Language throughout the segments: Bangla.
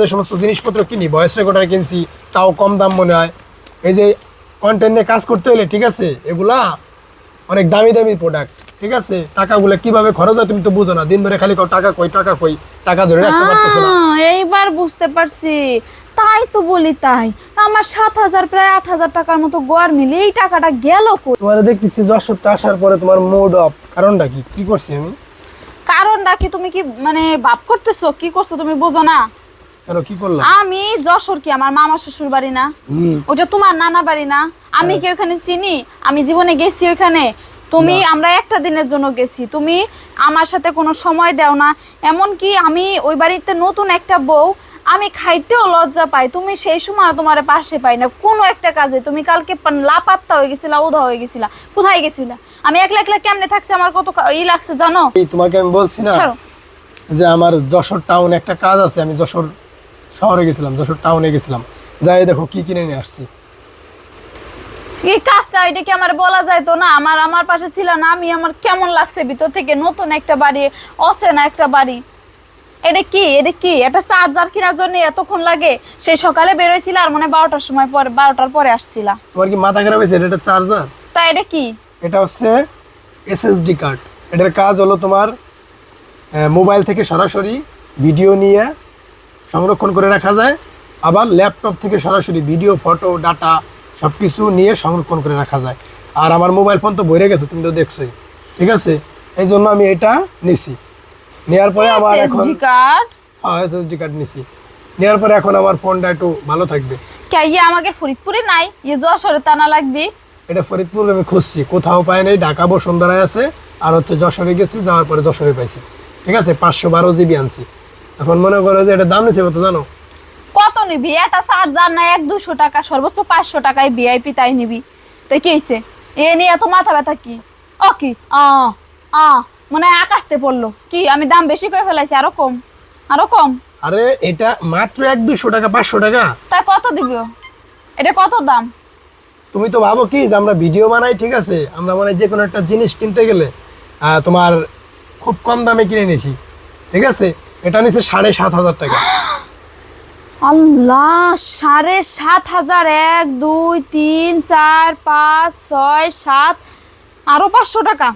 যে সমস্ত জিনিসপত্র কিনি ভয়েস রেকর্ডার কিনছি তাও কম দাম মনে হয়। এই যে কন্টেন্ট নিয়ে কাজ করতে হলে ঠিক আছে এগুলা অনেক দামি দামি প্রোডাক্ট ঠিক আছে টাকাগুলো কীভাবে খরচ হয় তুমি তো বুঝো না দিন ধরে খালি টাকা কই টাকা কই টাকা ধরে রাখতে পারতেছো না। এইবার বুঝতে পারছি। তাই তো বলি তাই। আমার সাত হাজার প্রায় আট হাজার টাকার মতো গোয়ার মিলে এই টাকাটা গেল কই? তোমার দেখতেছি যশোরতে আসার পরে তোমার মুড অফ কারণটা কি? কি করছি আমি? কারণটা কি তুমি কি মানে ভাব করতেছো? কি করছ তুমি বোঝো না? কেন কি করলাম আমি যশোর কি আমার মামা শ্বশুর বাড়ি না। ওটা তোমার নানা বাড়ি না। আমি কি ওখানে চিনি? আমি জীবনে গেছি ওখানে। তুমি আমরা একটা দিনের জন্য গেছি। তুমি আমার সাথে কোনো সময় দাও না। এমন কি আমি ওই বাড়িতে নতুন একটা বউ আমি খাইতেও লজ্জা পাই। তুমি সেই সময় তোমার পাশে পাই না। কোনো একটা কাজে তুমি কালকে লাপাত্তা হয়ে গেছিলা উধা হয়ে গেছিলা। কোথায় গেছিলা? আমি একলা একলা কেমনে থাকছে? আমার কত ই লাগছে জানো? তোমাকে আমি বলছি না যে আমার যশোর টাউনে একটা কাজ আছে আমি যশোর শহরে গেছিলাম যশোর টাউনে গেছিলাম। যাই দেখো কি কিনে নিয়ে আসছি। এই কাজটা এটা কি আমার বলা যায় তো না? আমার আমার পাশে ছিল না আমি আমার কেমন লাগছে ভিতর থেকে? নতুন একটা বাড়ি অচেনা একটা বাড়ি। এটা কি? এটা কি? এটা চার্জার কেনার জন্য এতক্ষণ লাগে? সেই সকালে বেরোয়ছিল আর মনে বারোটার সময় পরে বারোটার পরে আসছিলা। তোমার কি মাথা খারাপ হয়েছে? এটা চার্জার তা এটা কি? এটা হচ্ছে এসএসডি কার্ড এটার কাজ হলো তোমার মোবাইল থেকে সরাসরি ভিডিও নিয়ে সংরক্ষণ করে রাখা যায়। আবার ল্যাপটপ থেকে সরাসরি ভিডিও ফটো ডাটা সব কিছু নিয়ে সংরক্ষণ করে রাখা যায়। আর আমার মোবাইল ফোন তো ভরে গেছে তুমি তো দেখছোই। ঠিক আছে? এই জন্য আমি এটা নিছি। নেওয়ার পরে আমার এখন কার্ড। হ্যাঁ এসএসডি কার্ড নিছি। নেওয়ার পরে এখন আমার ফোনটা একটু ভালো থাকবে। কে ইয়ে আমাকে ফরিদপুরে নাই? ইয়ে যশোরে টানা লাগবে। এটা ফরিদপুর আমি খুঁজছি কোথাও পাই নাই। ঢাকা বসুন্ধরায় আছে। আর হচ্ছে যশোরে গেছি যাওয়ার পরে যশোরে পাইছি। ঠিক আছে? পাঁচশো বারো জিবি আনছি। এখন মনে করো যে এটা দাম নিচ্ছে কত জানো? কত নিবি? এটা চার্জার না এক দুশো টাকা সর্বোচ্চ পাঁচশো টাকায় ভিআইপি তাই নিবি। তো কি হয়েছে এ নিয়ে এত মাথা ব্যথা কি? ও কি? আ আ মনে হয় আকাশতে পড়ল। কি আমি দাম বেশি করে ফেলাইছি আরও কম আরও কম। আরে এটা মাত্র এক দুশো টাকা পাঁচশো টাকা? তাই কত দিব? এটা কত দাম? তুমি তো ভাবো কি যে আমরা ভিডিও বানাই ঠিক আছে? আমরা মানে যে কোনো একটা জিনিস কিনতে গেলে তোমার খুব কম দামে কিনে নিয়েছি ঠিক আছে? এটা নিচ্ছে সাড়ে সাত হাজার টাকা। আল্লাহ সাড়ে সাত হাজার এক দুই তিন চার পাঁচ ছয় সাত আরও পাঁচশো টাকা।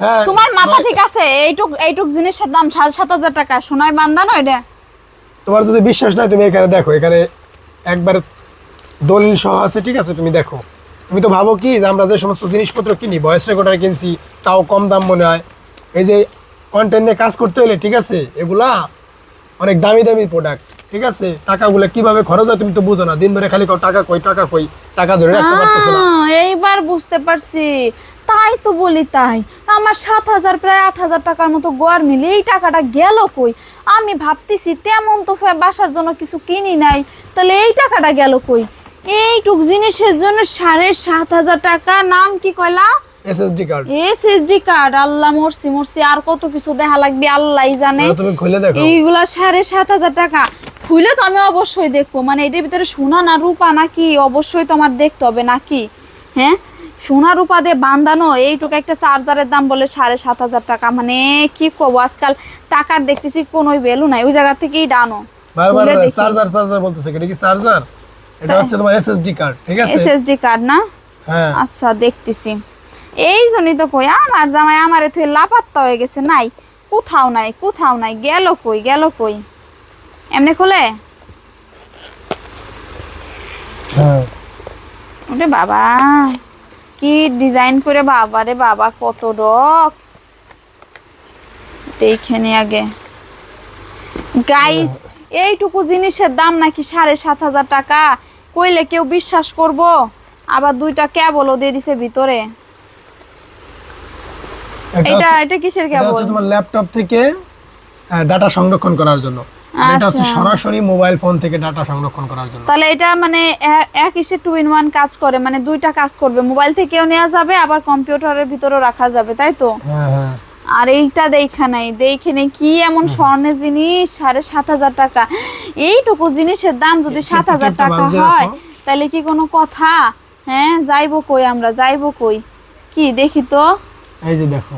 হ্যাঁ তোমার মাথা ঠিক আছে? এইটুক এইটুক জিনিসের দাম সাড়ে সাত হাজার টাকা। সোনায় বান্ধানো এটা? তোমার যদি বিশ্বাস নাই তুমি এখানে দেখো। এখানে একবার দলিল সহ আছে ঠিক আছে? তুমি দেখো। তুমি তো ভাবো কি যে আমরা যে সমস্ত জিনিসপত্র কিনি ভয়েস রেকর্ডার কিনছি তাও কম দাম মনে হয়। এই যে কন্টেন্ট নিয়ে কাজ করতে হলে ঠিক আছে? এগুলা অনেক দামি দামি প্রোডাক্ট ঠিক আছে? টাকাগুলো কীভাবে খরচ হয় তুমি তো বুঝো না। দিন ধরে খালি টাকা কই টাকা কই? টাকা ধরে রাখতে পারতেছো না। এইবার বুঝতে পারছি। তাই তো বলি তাই। আমার সাত হাজার প্রায় আট হাজার টাকার মতো গোয়ার মিলে এই টাকাটা গেল কই? আমি ভাবতেছি তেমন তো ফে- বাসার জন্য কিছু কিনি নাই। তাহলে এই টাকাটা গেল কই? এইটুক জিনিসের জন্য সাড়ে সাত হাজার টাকা নাম কি কয়লা এসএসডি কার্ড এসএসডি কার্ড আল্লাহ মরছি মরছি আর কত কিছু দেখা লাগবে আল্লাহই জানে। তুমি খুলে দেখো। এইগুলা সাড়ে সাত হাজার টাকা। খুলে তো আমি অবশ্যই দেখব মানে এটার ভিতরে সোনা না রূপা নাকি অবশ্যই তো আমার দেখতে হবে নাকি হ্যাঁ? সোনা রূপা দিয়ে বান্ধানো এইটুকু একটা চার্জারের দাম বলে সাড়ে সাত হাজার টাকা মানে কি করব আজকাল টাকার দেখতেছি কোনো ভ্যালু নাই ওই জায়গা থেকেই ডানো। চার্জার চার্জার বলতেছে এটা কি চার্জার? এটা হচ্ছে তোমার এসএসডি কার্ড ঠিক আছে? এসএসডি কার্ড না? হ্যাঁ। আচ্ছা দেখতেছি। এই জন্যই তো কই আমার জামাই আমারে তুই লাপাত্তা হয়ে গেছে নাই। কোথাও নাই কোথাও নাই গেল কই গেল কই? এমনি খোলে? হ্যাঁ। ওরে বাবা কি ডিজাইন করে বাবা রে বাবা কত ডক দেখে নি আগে। গাইস এইটুকু জিনিসের দাম নাকি সাড়ে সাত হাজার টাকা? কইলে কেউ বিশ্বাস করব? আবার দুইটা ক্যাবলও দিয়ে দিছে ভিতরে। এটা এটা এটা কিসের এটা হচ্ছে তোমার ল্যাপটপ থেকে ডাটা সংরক্ষণ করার জন্য। আর এটা হচ্ছে আচ্ছা। সরাসরি মোবাইল ফোন থেকে ডাটা সংরক্ষণ করার জন্য। তাহলে এটা মানে এক ইসে টু ইন ওয়ান কাজ করে মানে দুইটা কাজ করবে। মোবাইল থেকেও নেওয়া যাবে আবার কম্পিউটারের ভিতরেও রাখা যাবে তাই তো? হ্যাঁ হ্যাঁ। আর এইটা দেখা নাই। দেখে নেই কি এমন স্বর্ণের জিনিস সাড়ে সাত হাজার টাকা। এইটুকু জিনিসের দাম যদি সাত হাজার টাকা হয় তাহলে কি কোনো কথা? হ্যাঁ যাইবো কই আমরা? যাইবো কই? কি দেখি তো। এই যে দেখো।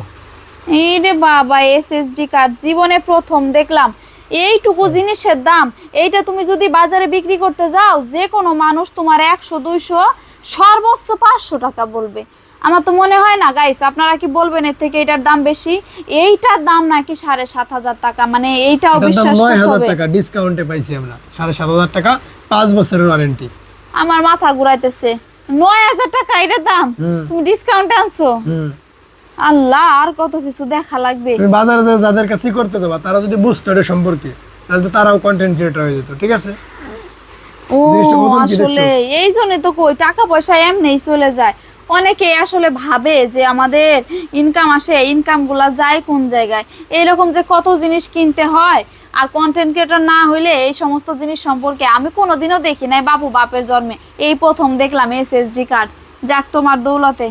এই রে বাবা এসএসডি কার্ড জীবনে প্রথম দেখলাম। এইটুকু জিনিসের দাম এইটা তুমি যদি বাজারে বিক্রি করতে যাও যে কোনো মানুষ তোমার একশো দুইশো সর্বোচ্চ পাঁচশো টাকা বলবে। আমার তো মনে হয় না গাইস আপনারা কি বলবেন এর থেকে এটার দাম বেশি? এইটার দাম নাকি সাড়ে সাত হাজার টাকা মানে এইটাও বিশ্বাস করতে হবে। টাকা ডিসকাউন্টে পাইছি আমরা। সাড়ে সাত হাজার টাকা পাঁচ বছরের ওয়ারেন্টি আমার মাথা ঘুরাইতেছে। নয় হাজার টাকা এটার দাম? তুমি ডিসকাউন্ট আনছো? আল্লাহ আর কত কিছু দেখা লাগবে। তুমি বাজারে যে যাদের কাছে করতে যাবা তারা যদি বুঝতো এটা সম্পর্কে তাহলে তো তারাও কন্টেন্ট ক্রিয়েটর হয়ে যেত ঠিক আছে? ও? আসলে এই জন্য তো কই টাকা পয়সা এমনি চলে যায়। অনেকে আসলে ভাবে যে আমাদের ইনকাম আসে ইনকামগুলা যায় কোন জায়গায়? এইরকম যে কত জিনিস কিনতে হয় আর কন্টেন্ট ক্রিয়েটর না হইলে এই সমস্ত জিনিস সম্পর্কে আমি কোনোদিনও দেখি নাই বাবু বাপের জন্মে। এই প্রথম দেখলাম এসএসডি কার্ড যাক তোমার দৌলতে।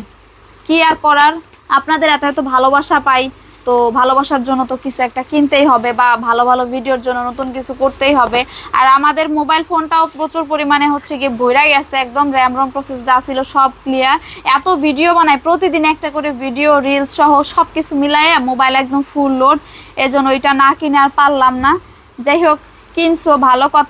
কি আর করার? আপনাদের এত এত ভালোবাসা পাই, তো ভালোবাসার জন্য তো কিছু একটা কিনতেই হবে বা ভালো ভালো ভিডিওর জন্য নতুন কিছু করতেই হবে। আর আমাদের মোবাইল ফোনটাও প্রচুর পরিমাণে হচ্ছে গিয়ে ভইরা গেছে, একদম র্যাম, রম প্রসেস যা ছিল সব ক্লিয়ার এত ভিডিও বানায়, প্রতিদিন একটা করে ভিডিও রিলস সহ সব কিছু মিলাইয়া মোবাইল একদম ফুল লোড এজন্য ওইটা না কিনে আর পারলাম না। যাই হোক, কিনছো, ভালো কথা।